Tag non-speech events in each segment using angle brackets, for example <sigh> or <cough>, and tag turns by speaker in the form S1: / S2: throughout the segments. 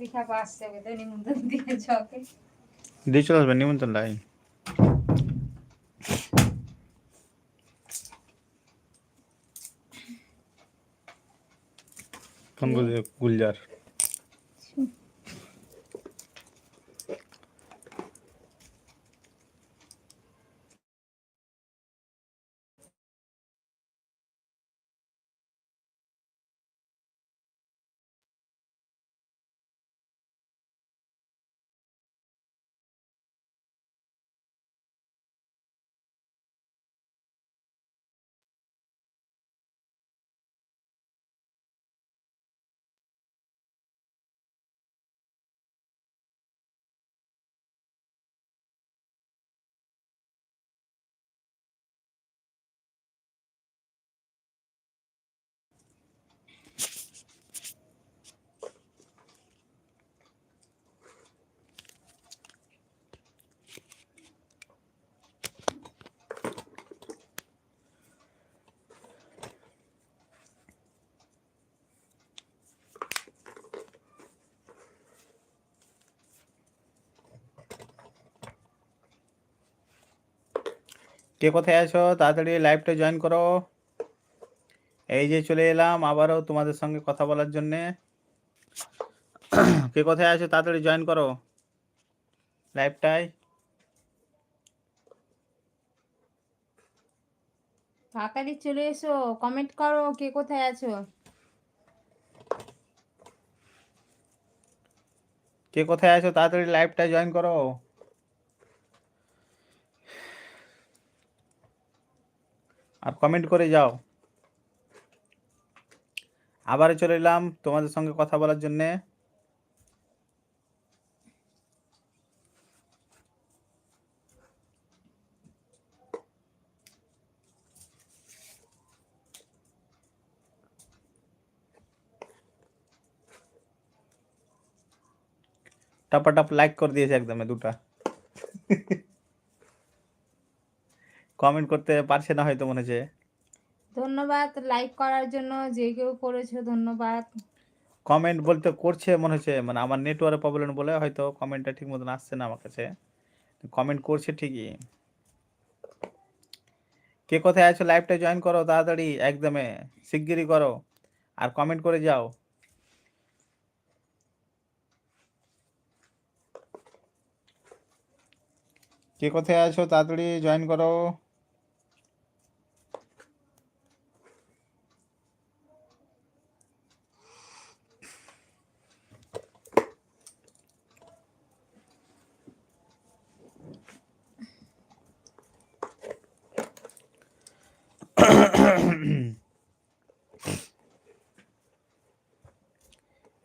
S1: পিঠা পাচ্ছে ওকে তো নিমন্ত্রণ দিয়েছ ওকে
S2: দিয়ে চলে আসবেন নিমন্ত্রণ লাই কোন বুঝে গুলজার কে কোথায় আছো? তাড়াতাড়ি লাইভটা জয়েন করো। এই যে চলে এলাম আবারও তোমাদের সঙ্গে কথা বলার জন্যে। <coughs> কে কোথায় আছো? তাড়াতাড়ি জয়েন করো। লাইভটাই
S1: তাড়াতাড়ি চলে এসো কমেন্ট করো কে কোথায় আছো?
S2: কে কোথায় আছো? তাড়াতাড়ি লাইভটা জয়েন করো। আর কমেন্ট করে যাও। আবার চলে এলাম তোমাদের সঙ্গে কথা বলার জন্যে। টাপাটাপ লাইক করে দিয়েছে একদমে দুটা। <laughs> কমেন্ট করতে পারছে না হয়তো মনে হচ্ছে।
S1: ধন্যবাদ লাইক করার জন্য যে কেউ করেছ ধন্যবাদ।
S2: কমেন্ট বলতে করছে মনে হচ্ছে মানে আমার নেটওয়ার্ক প্রবলেম বলে হয়তো কমেন্টটা ঠিক মতন আসছে না আমার কাছে। কমেন্ট করছে ঠিকই। কে কোথায় আছো? লাইভটা জয়েন করো তাড়াতাড়ি একদমে শিগগিরই করো। আর কমেন্ট করে যাও। কে কোথায় আছো? তাড়াতাড়ি জয়েন করো।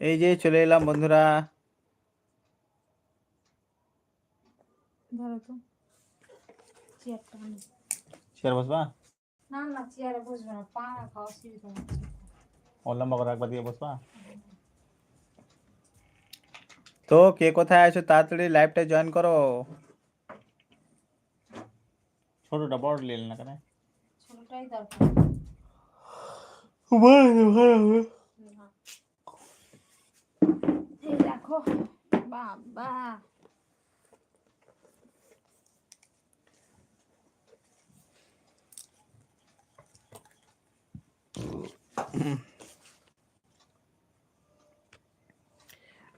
S2: এই যে চলে এলাম বন্ধুরা।
S1: ধরো তো। চেয়ারটা আনো।
S2: চেয়ার বসবা?
S1: না না চেয়ারে বসবে না। পা রাখা অসুবিধা হচ্ছে
S2: ও লম্বা করে একবার দিয়ে বসবা? তো কে কোথায় আছো তাড়াতাড়ি লাইভটা জয়েন করো। ছোটটা বড় নিল না কেন?
S1: ছোটটাই দরকার। না। দেখো বাবা।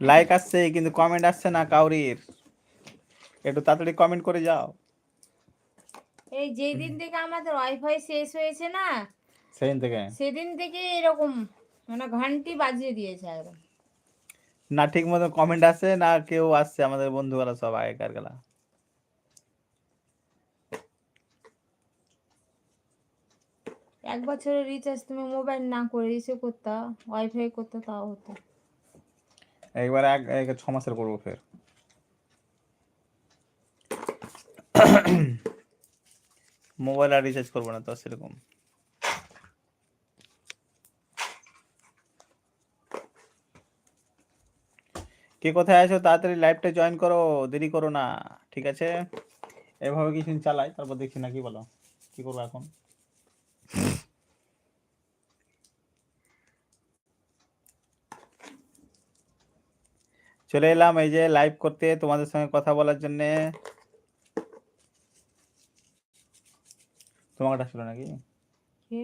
S2: লাইক আসছে কিন্তু কমেন্ট আসছে না কাউরির। একটু তাড়াতাড়ি কমেন্ট করে যাও।
S1: এই যেই দিন থেকে আমাদের ওয়াইফাই শেষ হয়েছে না
S2: সেদিন থেকে।
S1: সেদিন থেকে এরকম মানে ঘন্টি বাজিয়ে দিয়েছে একদম।
S2: না ঠিক মতো কমেন্ট আসছে না কেউ আসছে আমাদের বন্ধুরা সব আগেকার গেলা।
S1: এক বছরের রিচার্জ তুমি মোবাইল না করে ইসে করতে ওয়াইফাই করতে তাও হতো।
S2: একবার এক এক ছ মাসের করব ফের। <coughs> মোবাইল আর রিচার্জ করব না তো সেরকম। কে কোথায় আছো? তাড়াতাড়ি লাইভটা জয়েন করো দেরি করো না ঠিক আছে? এভাবে কিছুদিন চালাই তারপর দেখছি না কি বলো কি করব এখন? চলে এলাম এই যে লাইভ করতে তোমাদের সঙ্গে কথা বলার জন্য। তোমাকে ডাকছিল নাকি?
S1: কে?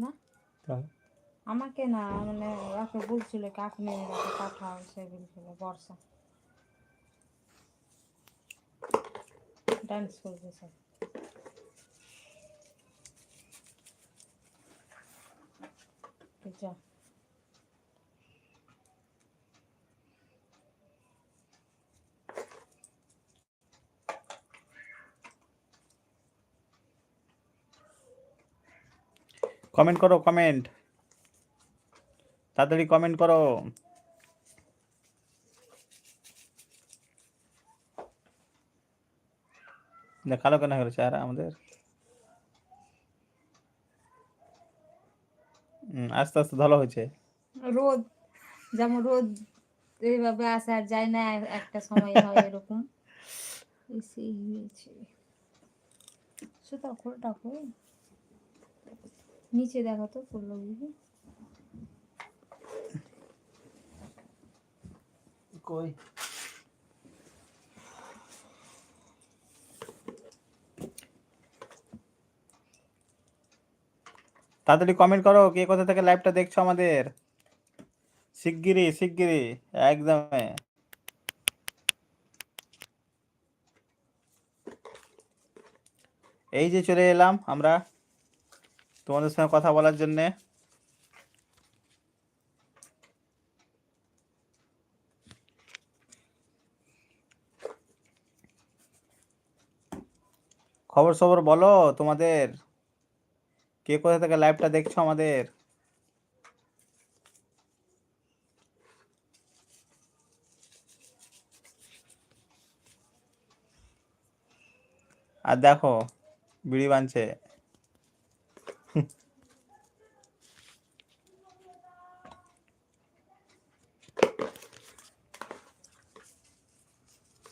S1: না।
S2: তাহলে?
S1: আমাকে না মানে ওকে বলছিল কাকে নিয়ে ওকে পাঠাও সে বলছিল বর্ষা। ডান্স করবে সব তুই যা।
S2: কমেন্ট করো কমেন্ট তাড়াতাড়ি কমেন্ট করো। দেখাল কেন হলো চেহারা আমাদের? আস্তে আস্তে ভালো হয়েছে।
S1: রোদ যেমন রোদ এইভাবে আসে আর যায় না একটা সময় হয় এরকম। <laughs> এসেই হয়েছে। সুতা খোলটা নিচে দেখো তো করল বুঝি
S2: কই? তাড়াতাড়ি কমেন্ট করো, কে কোথা থেকে লাইভটা দেখছ আমাদের? শিগগিরই শিগগিরই, একদম। এই যে চলে এলাম আমরা তোমাদের সঙ্গে কথা বলার জন্যে। খবর সবর বলো তোমাদের। কে কোথা থেকে লাইভটা দেখছ আমাদের? আর দেখো, বিড়ি বানছে।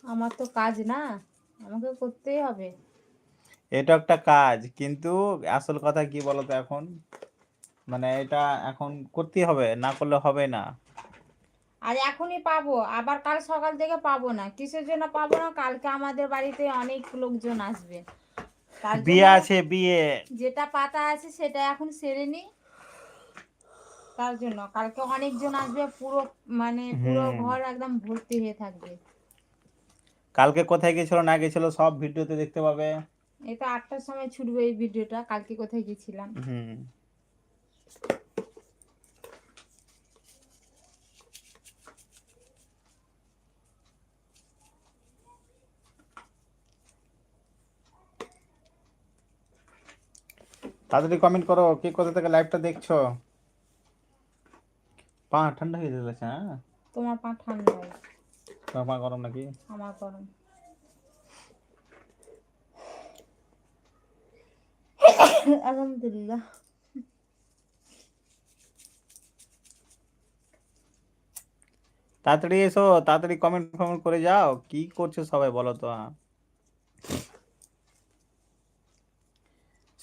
S1: আমার তো কাজ না আমাকে করতেই হবে।
S2: এটা একটা কাজ। কিন্তু আসল কথা কি বলতো এখন? মানে এটা এখন করতে হবে না করলে হবে না।
S1: আর এখনই পাবো আবার কাল সকাল থেকে পাবো না। কিসের জন্য পাবো না? কালকে আমাদের বাড়িতে অনেক লোকজন আসবে।
S2: বিয়ে আছে বিয়ে।
S1: যেটা পাতা আছে সেটা এখন সেরে নি। তার জন্য কালকে অনেকজন আসবে পুরো মানে পুরো ঘর একদম ভর্তি হয়ে থাকবে।
S2: কালকে কোথায় গেছিল না গেছিল সব ভিডিওতে দেখতে পাবে।
S1: এটা আটটার সময় ছুটবে এই ভিডিওটা কালকে কোথায় গেছিলাম।
S2: হুম। তাড়াতাড়ি কমেন্ট করো কে কোথা থেকে লাইভটা দেখছ? পা ঠান্ডা হয়ে যাচ্ছে হ্যাঁ?
S1: তোমার পা ঠান্ডায়
S2: তোমার পা গরম নাকি?
S1: আমার গরম। <laughs>
S2: তাড়াতাড়ি এসো, তাড়াতাড়ি কমেন্ট ফমেন্ট করে যাও। কি করছে সবাই বলো তো।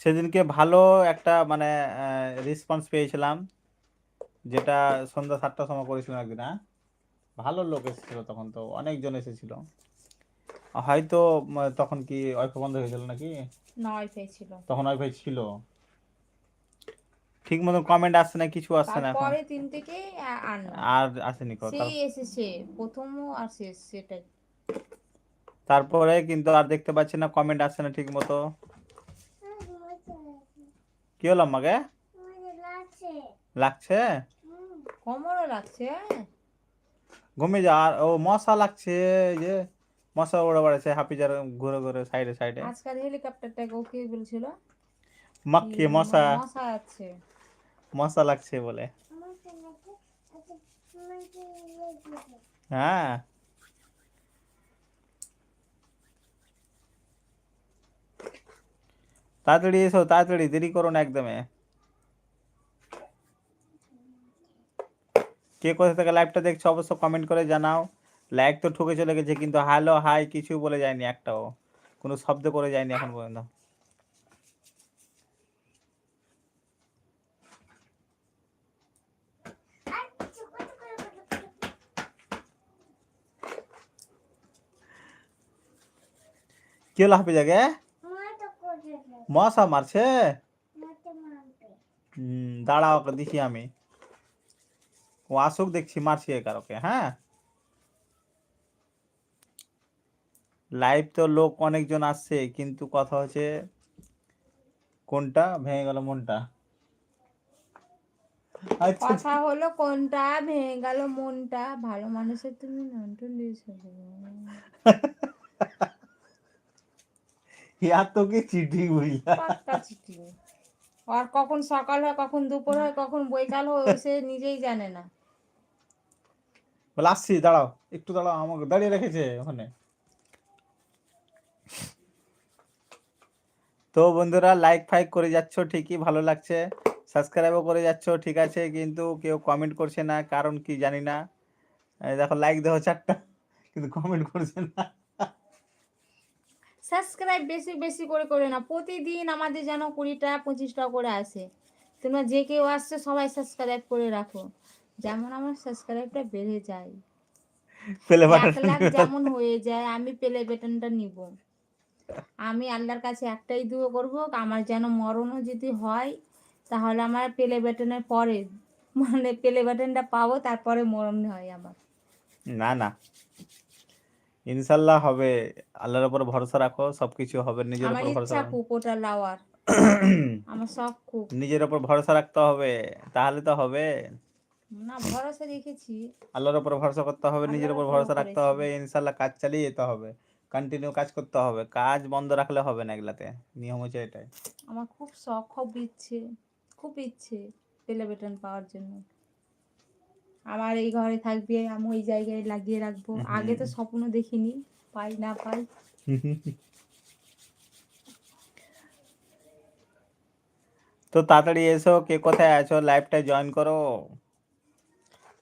S2: সেদিনকে ভালো একটা মানে রেসপন্স পেয়েছিলাম, যেটা সন্ধ্যা সাতটার সময় করেছিলাম একদিন হ্যাঁ ভালো লোক এসেছিল তখন তো, অনেকজন এসেছিল। হয়তো তখন কি ওয়াইফাই বন্ধ হয়েছিল নাকি?
S1: না ওয়াইফাই ছিল
S2: তখন ওয়াইফাই ছিল? ঠিক মতো কমেন্ট আসছে না কিছু আসছে না
S1: তারপরে তিন থেকে আর
S2: আর আসেনি কো
S1: সেই এসেছে প্রথমও আর শেষ সেটাই।
S2: তারপরে কিন্তু আর দেখতে পাচ্ছি না কমেন্ট আসছে না ঠিক মতো। কি হলো আমাকে লাগছে?
S1: কমরও লাগছে
S2: ঘুমিয়ে যা আর ও মশা লাগছে এই যে। মশা উড়ে বেড়াচ্ছে হাফিজার ঘুরে ঘুরে সাইডে সাইডে
S1: আজকাল হেলিকপ্টারটাকে ওকে বলছিল
S2: মাক্কি মশা?
S1: মশা আছে।
S2: মশা লাগছে বলে। হ্যাঁ। তাড়াতাড়ি এসো তাড়াতাড়ি দেরি করো না একদমে। কে কোথা থেকে লাইভটা দেখছ অবশ্য কমেন্ট করে জানাও। লাইক তো ঠকে চলে গেছে, কিন্তু হ্যালো হাই কিছু বলে যায়নি একটাও। কোনো শব্দ করে যায়নি এখন পর্যন্ত। কি হলো হাফিজ আগে মশা মারছে? হুম, দাঁড়াও দিছি আমি। ও আসুক দেখছি, মারছি কারোকে হ্যাঁ? লাইভ তো লোক অনেকজন আসছে কিন্তু কথা হচ্ছে কোনটা ভেঙে গেল মনটা? আচ্ছা।
S1: কথা হলো কোনটা ভেঙে গেল মনটা? ভালো মানুষের তুমি নন্টন দিয়েছ গো।
S2: ইয়া তো কি চিঠি বুঝলা
S1: চিঠি। আর কখন সকাল হয় কখন দুপুর হয় কখন বৈকাল হয় সে নিজেই জানে না।
S2: বলে আসছি দাঁড়াও একটু দাঁড়াও আমাকে দাঁড়িয়ে রেখেছে ওখানে। তো বন্ধুরা লাইক ফাইক করে যাচ্ছ ঠিকই ভালো লাগছে। সাবস্ক্রাইবও করে যাচ্ছ ঠিক আছে কিন্তু কেউ কমেন্ট করছে না কারণ কি জানি না। দেখো লাইক দেওয়া চারটা কিন্তু কমেন্ট করছে না।
S1: সাবস্ক্রাইব বেশি বেশি করে করে না প্রতিদিন আমাদের যেন কুড়িটা পঁচিশটা করে আসে। তোমরা যে কেউ আসছে সবাই সাবস্ক্রাইব করে রাখো যেমন আমার সাবস্ক্রাইবটা বেড়ে যায়।
S2: পেলে বাটন
S1: যেমন হয়ে যায় আমি পেলে বেটনটা নিব। আমি আল্লাহর কাছে একটাই দুয়ো করব আমার যেন মরণও যদি হয় তাহলে আমার পেলে বেতনের পরে মানে পেলে বেতনটা পাবো তারপরে মরণ হয় আমার।
S2: না না। ইনশাল্লাহ হবে আল্লাহর উপর ভরসা রাখো সবকিছু হবে নিজের উপর ভরসা
S1: ইচ্ছা
S2: রাখো।
S1: খুব লাওয়ার। <clears throat> আমার শখ খুব।
S2: নিজের উপর ভরসা রাখতে হবে তাহলে তো হবে।
S1: না ভরসা রেখেছি।
S2: আল্লাহর উপর ভরসা করতে হবে নিজের উপর ভরসা রাখতে হবে ইনশাল্লাহ কাজ চালিয়ে যেতে হবে। কন্টিনিউ কাজ করতে হবে। কাজ বন্ধ রাখলে হবে না এগুলাতে। নিয়ম হচ্ছে এটাই।
S1: আমার খুব শখ খুব ইচ্ছে খুব ইচ্ছে পেলে বেতন পাওয়ার জন্য। আমার এই ঘরে থাকবে আমি ওই জায়গায় লাগিয়ে রাখব। আগে তো স্বপ্ন দেখিনি পাই না পাই।
S2: তো তাড়াতাড়ি এসো কে কোথায় আছো? লাইভটা জয়েন করো।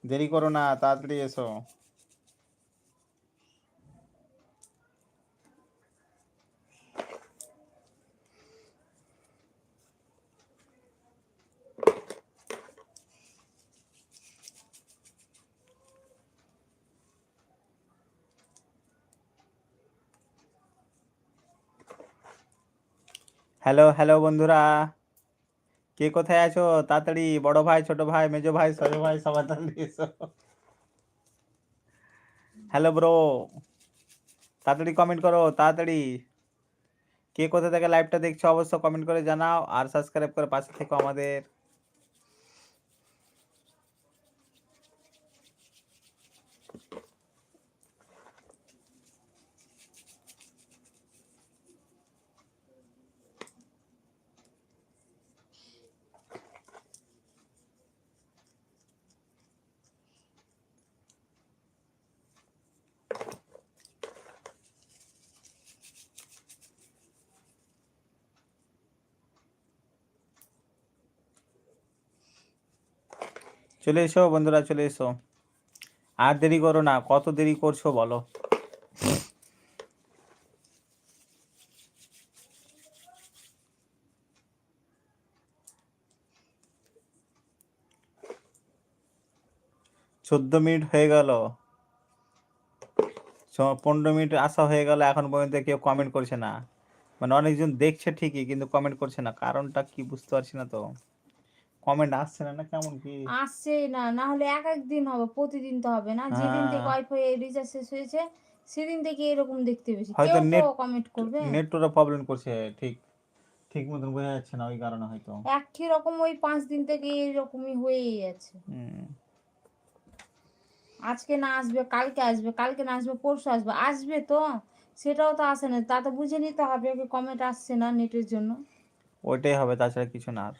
S2: দেরি করো না তাড়াতাড়ি এসো। হ্যালো হ্যালো বন্ধুরা। কে কোথায় আছো? তাড়াতাড়ি, বড় ভাই, ছোট ভাই, মেজো ভাই, সজো ভাই সবাই তাড়াতাড়ি এসো হ্যালো ব্রো তাড়াতাড়ি কমেন্ট করো, তাড়াতাড়ি। কে কোথা থেকে লাইভটা দেখছ অবশ্য কমেন্ট করে জানাও, আর সাবস্ক্রাইব করে পাশে থেকো আমাদের। চলে এসো, বন্ধুরা চলে এসো। আর দেরি করো না, কত দেরি করছ বলো। চোদ্দ মিনিট হয়ে গেল। পনেরো মিনিট আসা হয়ে গেল, এখন পর্যন্ত কেউ কমেন্ট করছে না। মানে অনেকজন দেখছে ঠিকই, কিন্তু কমেন্ট করছে না। কারণটা কি বুঝতে পারছি না তো। কমেন্ট আসছে না না কেমন কি?
S1: আসছে না না হলে এক এক দিন হবে প্রতিদিন তো হবে না। যেদিন থেকে
S2: হ্যাঁ।
S1: ওয়াইফাই রিচার্জ শেষ হয়েছে সেদিন থেকে এরকম দেখতে পেয়েছি
S2: হয়তো net-
S1: কমেন্ট করবে।
S2: নেটওয়ার্ক প্রবলেম করছে ঠিক ঠিক মতন বোঝা যাচ্ছে না ওই কারণে হয়তো।
S1: একই রকম ওই পাঁচ দিন থেকে এরকমই হয়েই আছে। আজকে না আসবে কালকে আসবে কালকে না আসবে পরশু আসবে। আসবে তো সেটাও তো আসে না। তা তো বুঝে নিতে হবে কমেন্ট আসছে না নেটের জন্য।
S2: ওইটাই হবে তাছাড়া কিছু না আর।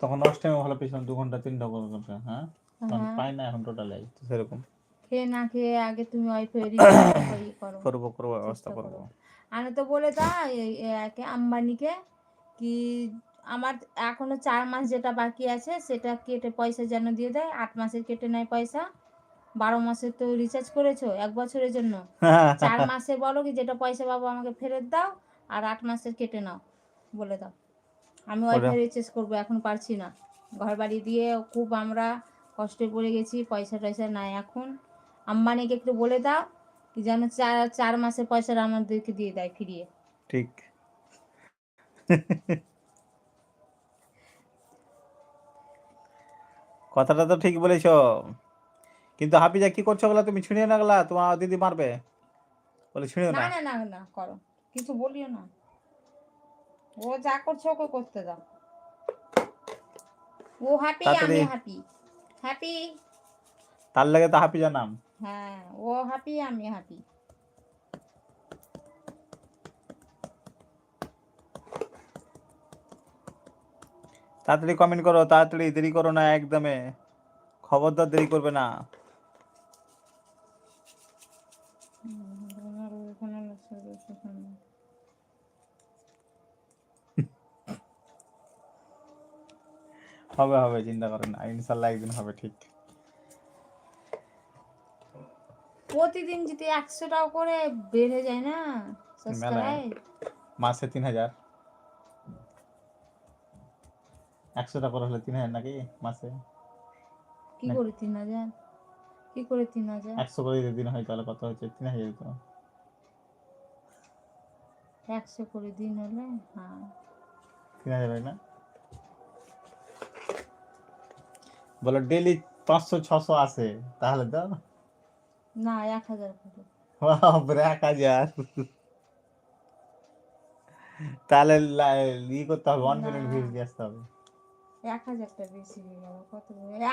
S2: তখন দশ টাইমে ভালো পেয়েছিলাম দু ঘণ্টা তিনটা করে করে, হ্যাঁ? তখন
S1: হ্যাঁ
S2: পাই না এখন টোটাল এই সেরকম।
S1: খেয়ে না খেয়ে আগে তুমি ওয়াইফাই রিচার্জ করো
S2: করব করব ব্যবস্থা করব।
S1: আমি তো বলে তা একে আম্বানিকে কি আমার এখনও চার মাস যেটা বাকি আছে সেটা কেটে পয়সা যেন দিয়ে দেয় আট মাসের কেটে নেয় পয়সা। বারো মাসের তো রিচার্জ করেছ এক বছরের জন্য। <laughs> চার মাসে বলো কি যেটা পয়সা পাবো আমাকে ফেরত দাও আর আট মাসের কেটে নাও বলে দাও। আমি ওয়াইফাই রিচার্জ করব এখন পারছি না। ঘর বাড়ি দিয়ে খুব আমরা কষ্টে পড়ে গেছি পয়সা টয়সা নাই এখন। আম্বানিকে একটু বলে দাও কি যেন চার চার মাসের পয়সাটা আমাদেরকে দিয়ে দেয় ফিরিয়ে।
S2: ঠিক। কথাটা তো ঠিক বলেছ। কিন্তু হাফিজা কি করছ বলে? তুমি ছিঁড়িয়ে না গেলা তোমার দিদি মারবে। বলে ছিঁড়িও
S1: না।
S2: না
S1: না না না করো। কিছু বলিও না। ও যা করছে ওকে করতে দাও। ও হ্যাপি আমি। হ্যাপি হ্যাপি
S2: তার লাগে তো হাফিজা নাম
S1: হ্যাঁ ও হ্যাপি আমি হ্যাপি
S2: তাড়াতাড়ি কমেন্ট করো তাড়াতাড়ি দেরি করো না একদমে। খবরদার দেরি করবে না। হবে হবে চিন্তা করেন ইনশাল্লাহ একদিন হবে ঠিক।
S1: প্রতিদিন যদি একশো টাকা করে বেড়ে যায় না সাবস্ক্রাইব
S2: মাসে তিন হাজার। একশো টাকা করে হলে তিন হাজার নাকি মাসে?
S1: কি করে তিন হাজার? কি করে তিন হাজার?
S2: একশো করে যদি দিন হয় তাহলে কত হচ্ছে? তিন হাজার তো
S1: একশো করে দিন হলে হ্যাঁ।
S2: তিন হাজার হয় না? বলো ডেলি পাঁচশো ছশো আসে তাহলে তো
S1: না এক হাজার
S2: বাপরে এক হাজার। তাহলে ই করতে হবে ওয়ান মিলিয়ন ভিউজ দিয়ে আসতে হবে।
S1: এক হাজারটা বেশি হয়ে গেল কত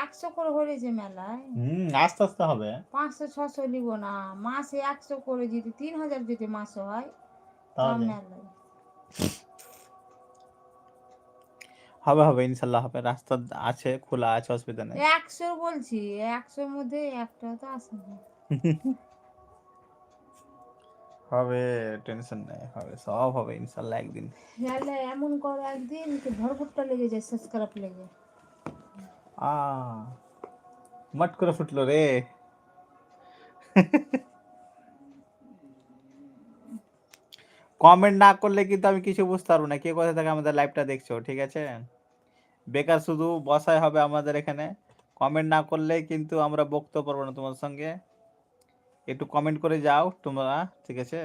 S1: একশো করে হয়েছে মেলায়।
S2: হুম আস্তে আস্তে হবে।
S1: পাঁচশো ছশো নিব না মাসে একশো করে যদি তিন হাজার যদি মাসে হয়
S2: তাহলে।
S1: মেলায়।
S2: হবে হবে ইনশাল্লাহ হবে। রাস্তা আছে খোলা আছে অসুবিধা নেই।
S1: একশোর বলছি একশোর মধ্যে একটা তো না।
S2: হবে টেনশন নেই হবে সব হবে ইনশাল্লাহ একদিন।
S1: গেলে এমন করো একদিন কি ভরপুরটা লেগে যায় সাবস্ক্রাইব লেগে
S2: আ মট করে ফুটলো রে। <laughs> কমেন্ট না করলে কিন্তু আমি কিছু বুঝতে পারব না। কে কোথা থেকে আমাদের লাইভটা দেখছ ঠিক আছে? বেকার শুধু বসায় হবে আমাদের এখানে। কমেন্ট না করলে কিন্তু আমরা বক্তব্য পারব না তোমার সঙ্গে। একটু কমেন্ট করে যাও তোমরা, ঠিক আছে?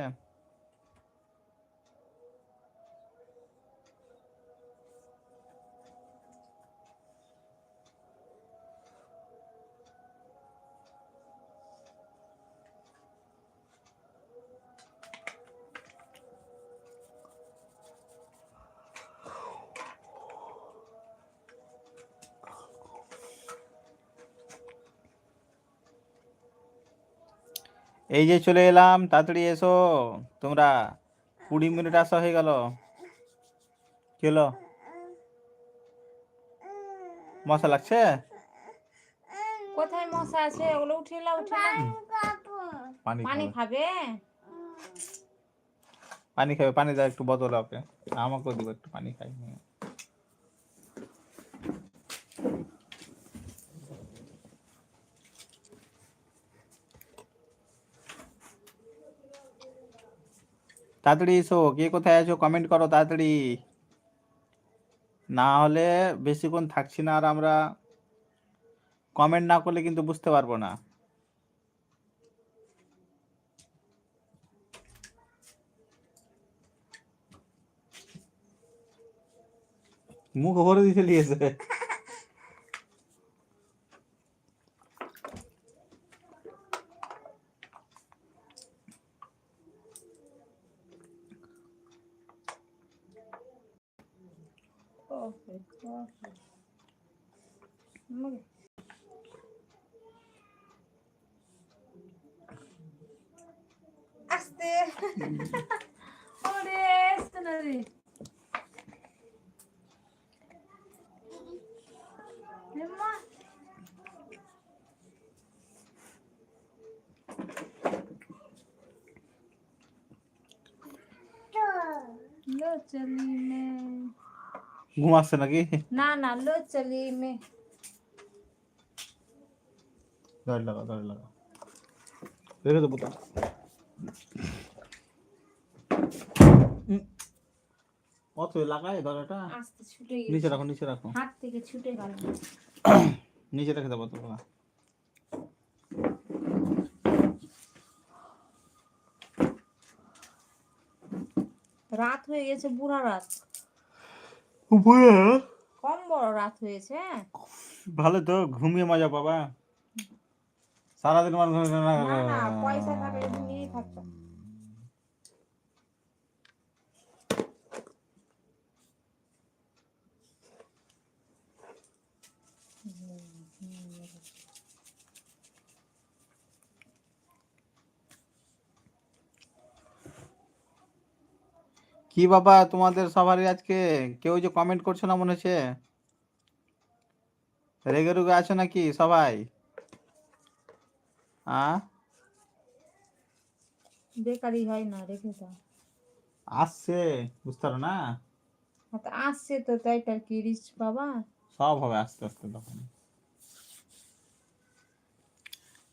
S2: এই যে চলে এলাম তাড়াতাড়ি এসো। তোমরা কুড়ি মিনিট আসা হয়ে গেল। কি হলো? মশা লাগছে?
S1: কোথায় মশা আছে? ওগুলো উঠিয়ে নাও, উঠিয়ে
S2: পানি
S1: পানি
S2: খাবে।
S1: খাবে?
S2: পানি খাবে পানি দাও একটু বদল ওকে আমাকেও দিব একটু পানি খাই। তাড়াতাড়ি এসো, কে কোথায় আছো কমেন্ট করো তাড়াতাড়ি। না হলে বেশিক্ষণ থাকছি না আর আমরা কমেন্ট না করলে কিন্তু বুঝতে পারব না। মুখ ভরে দিতে লিয়েছে।
S1: ওকে, ওকে। মুগে। আস্তে ওরে আস্তে না রে এম্মা। লো চলি মে
S2: ঘুমাচ্ছে নাকি
S1: না না লো চলি মে
S2: দড়ি লাগা দড়ি লাগা রেখে দেবো তো অত লাগাই দড়িটা
S1: আস্তে ছুটে
S2: নিচে
S1: গেছে
S2: রাখো নিচে রাখো
S1: হাত থেকে ছুটে গেল
S2: নিচে রেখে দেবো তোমরা
S1: রাত হয়ে গেছে বুড়া রাত কম বড় রাত হয়েছে হ্যাঁ?
S2: ভালো তো ঘুমিয়ে মজা পাবা। সারাদিন মানুষ
S1: না না পয়সা থাকলে ঘুমিয়েই থাকতাম
S2: কি বাবা তোমাদের সবারই আজকে? কেউ যে কমেন্ট করছ না মনে হচ্ছে? রেগে রুগে আছো নাকি সবাই?
S1: বেকারি হয় না রেখে দাও
S2: আসছে বুঝতে পারো না?
S1: তো আসছে তো তাই তার কি রিচ বাবা?
S2: সব হবে আস্তে আস্তে তখন।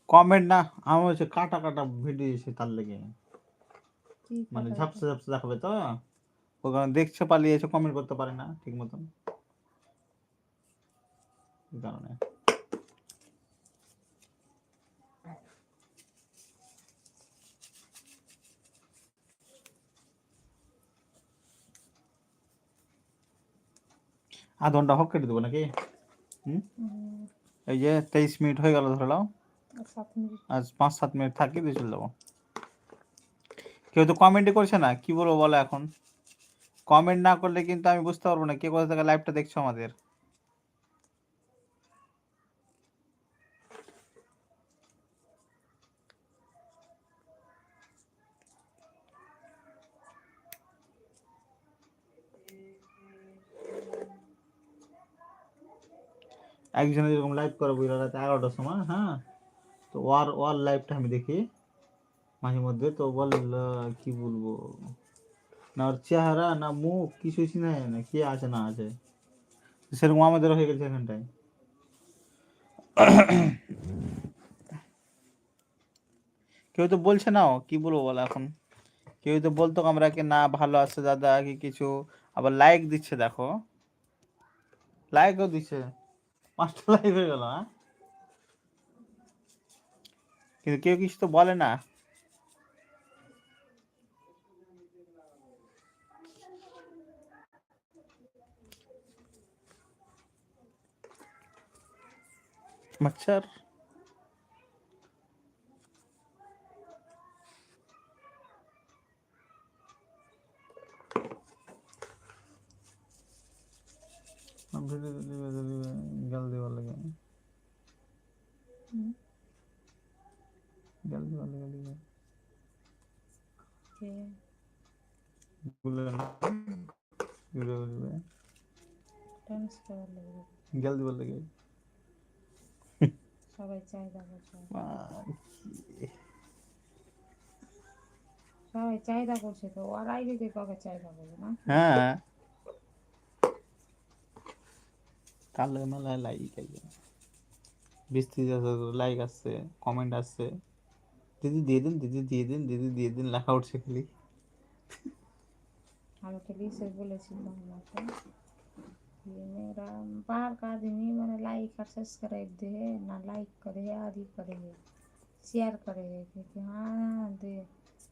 S2: কমেন্ট না আমার হচ্ছে কাটা কাটা ভিডিও এসে তার লেগে। মানে ঝাপসা ঝাপসা দেখাবে তো? ওখানে দেখছে পালিয়ে এসে কমেন্ট করতে পারে না ঠিক মতন। কারণে। আধ ঘণ্টা হোক কেটে দেবো নাকি? এই যে তেইশ মিনিট হয়ে গেল ধরে নাও। আজ পাঁচ সাত মিনিট থাকি দিয়ে চলে যাব। কেউ তো কমেন্টই করছে না? কি বলব বলো এখন? কমেন্ট না করলে কিন্তু আমি বুঝতে পারব না কে কোথা থেকে লাইভটা দেখছ আমাদের। একজনে যেরকম লাইভ করে বুঝলো রাত এগারোটার সময় হ্যাঁ? তো ওয়ার ওয়ার লাইভটা আমি দেখি মাঝে মধ্যে। তো বল আহ, কি বলব? না ওর চেহারা, না মুখ, কিছুই চিনা যায় না, কি আছে, না আছে। সেরকম আমাদের হয়ে গেছে এখানটায়। কেউ তো বলছে না কি বলব বলো এখন? কেউ তো বলতো আমরা কি না ভালো আছে দাদা, কি কিছু। আবার লাইক দিচ্ছে, দেখো। লাইকও দিচ্ছে। পাঁচটা লাইক হয়ে গেল হ্যাঁ? কিন্তু কেউ কিছু তো বলে না। Makcar
S1: সবাই চাহিদা করছে তো ওরাই যদি কাউকে চাহিদা করবে না?
S2: হ্যাঁ। কালো মেলায় লাইক আছে বৃষ্টি লাইক আসছে কমেন্ট আসছে দিদি দিয়ে দিন দিদি দিয়ে দিন দিদি দিয়ে দিন লেখা উঠছে খালি।
S1: আমাকে লিসে বলেছিল আমাকে ये मेरा बाहर का आदमी मैंने लाइक और सब्सक्राइब दे है ना लाइक करे है आदि करे है शेयर करे है क्योंकि हाँ दे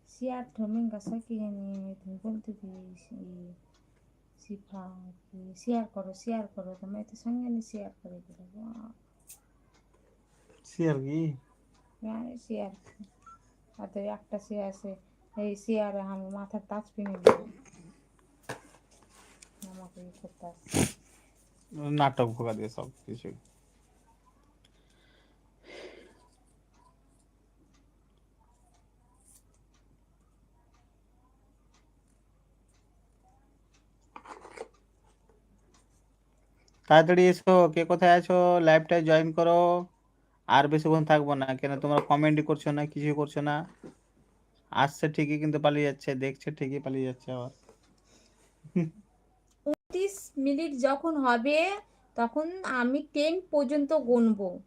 S1: शेयर ठमेंगा सकी है नहीं मैं तुम बोलती थी ये सिफा कि शेयर करो शेयर करो तो मैं तो संगे नहीं शेयर करेगी
S2: শেয়ার কি
S1: মানে শেয়ার আর তো একটা শেয়ার আছে এই শেয়ারে আমি মাথার তাজ পিনে দিই আমাকে ই করতে আসছে
S2: নাটক ভোগা দিয়ে সব কিছু। তাড়াতাড়ি এসো, কে কোথায় আছো? লাইভটায় জয়েন করো। আর বেশিক্ষণ থাকব না, কেন তোমরা কমেন্টই করছ না কিছু করছ না। আসছে ঠিকই কিন্তু পালিয়ে যাচ্ছে, দেখছে ঠিকই পালিয়ে যাচ্ছে আবার। <laughs>
S1: উনত্রিশ মিনিট যখন হবে তখন আমি টেন পর্যন্ত গুনবো।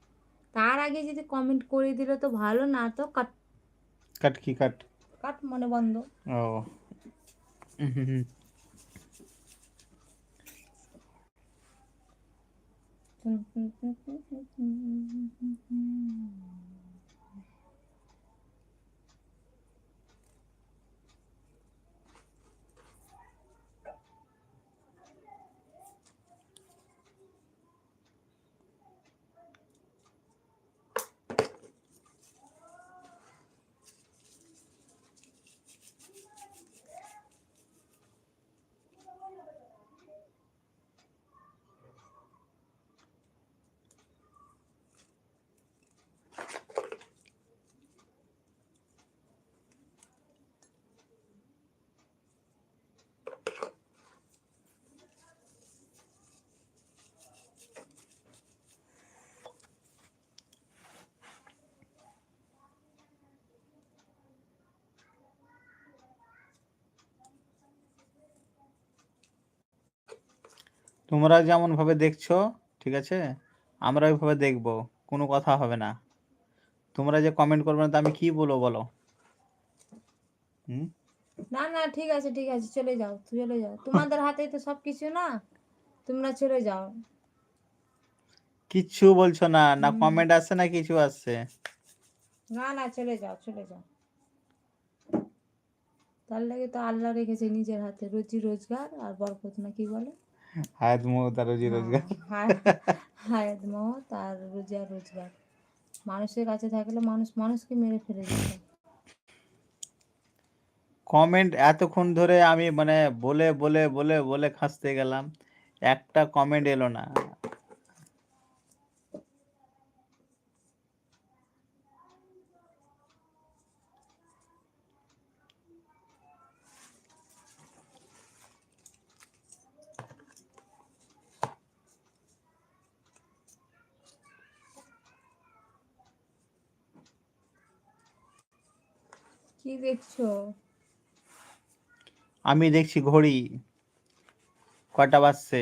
S1: তার আগে যদি কমেন্ট করে দিলে তো ভালো না তো কাট
S2: কাট কি কাট
S1: কাট মনে বন্ধ।
S2: ও। হুম <laughs> তোমরা যেমন ভাবে দেখছ ঠিক আছে? আমরা ওইভাবে দেখব কোনো কথা হবে না। তোমরা যে কমেন্ট করবে না তো আমি কি বলব বলো? হুম?
S1: না না ঠিক আছে ঠিক আছে চলে যাও চলে যাও। তোমাদের হাতেই তো সব কিছু না? তোমরা চলে যাও।
S2: কিচ্ছু বলছো না না কমেন্ট আসছে না কিছু আসছে?
S1: না না চলে যাও চলে যাও। তার লাগে তো আল্লাহ রেখেছে নিজের হাতে রুজি রোজগার আর বরকত না কি বলে?
S2: হায়াত মত আর রুজি রোজগার।
S1: হ্যাঁ, হায়াত মত আর রোজি আর রোজগার। মানুষের কাছে থাকলে মানুষ মানুষকে মেরে ফেলে দিত
S2: কমেন্ট এতক্ষণ ধরে আমি মানে বলে বলে বলে বলে খাসতে গেলাম। একটা কমেন্ট এলো না।
S1: কি দেখছ?
S2: আমি দেখছি ঘড়ি। কটা বাজছে?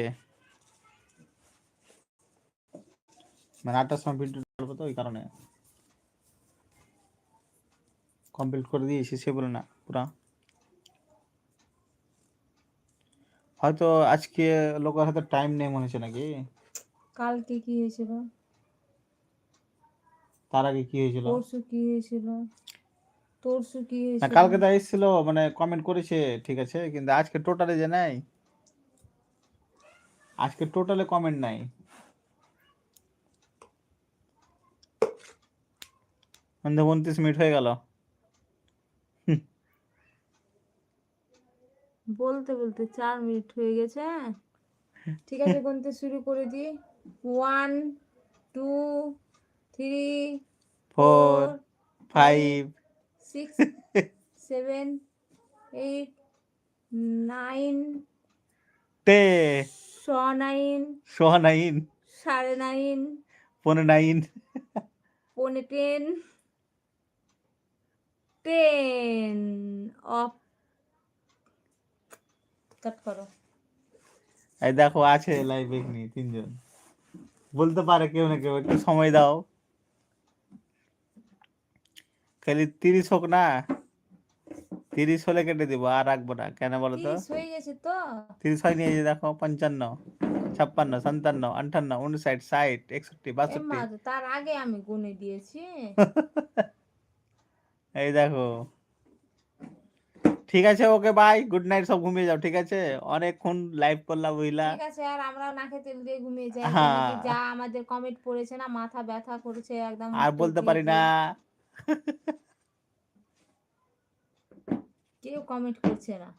S2: মানে আটটার সময় ভিডিও করব তো ওই কারণে। কমপ্লিট করে দিয়েছি সে বলে না পুরা। হয়তো আজকে লোকের হাতে টাইম নেই মনে হচ্ছে নাকি?
S1: কালকে কি হয়েছিল?
S2: তার আগে কি হয়েছিল?
S1: পরশু কি হয়েছিল? কি
S2: না কালকে তো এসেছিল মানে কমেন্ট করেছে ঠিক আছে কিন্তু আজকে টোটালে যে নাই আজকে টোটালে কমেন্ট নাই। মানে উনত্রিশ মিনিট হয়ে গেল।
S1: বলতে বলতে চার মিনিট হয়ে গেছে হ্যাঁ? ঠিক আছে গুনতে শুরু করে দিই। One two three
S2: four five
S1: six <laughs> seven eight nine
S2: টে
S1: শ নাইন
S2: সোহা নাইন।
S1: সাড়ে নাইন।
S2: পনে নাইন।
S1: পৌনে টেন। Ten off. কাট করো।
S2: এই দেখো আছে লাইভ এখানে তিনজন। বলতে পারে কেউ না কেউ একটু সময় দাও। খালি তিরিশ হোক না তিরিশ হলে কেটে দিব আর রাখব না। কেন বলো তো?
S1: তিরিশ হয়ে গেছে
S2: হয়নি এই যে দেখো পঞ্চান্ন ছাপ্পান্ন সাতান্ন আটান্ন উনষাট ষাট একষট্টি বাষট্টি।
S1: তার আগে আমি গুনে দিয়েছি। <laughs>
S2: এই দেখো। ঠিক আছে ওকে বাই গুড নাইট সব ঘুমিয়ে যাও ঠিক আছে? অনেকক্ষণ লাইভ করলাম বুঝলা?
S1: ঠিক আছে আর আমরা নাকে তেল দিয়ে ঘুমিয়ে যাই।
S2: হ্যাঁ।
S1: যা আমাদের কমেন্ট পড়েছে না মাথা ব্যথা করেছে একদম
S2: আর বলতে পারি না। <laughs>
S1: কেউ কমেন্ট করছে না।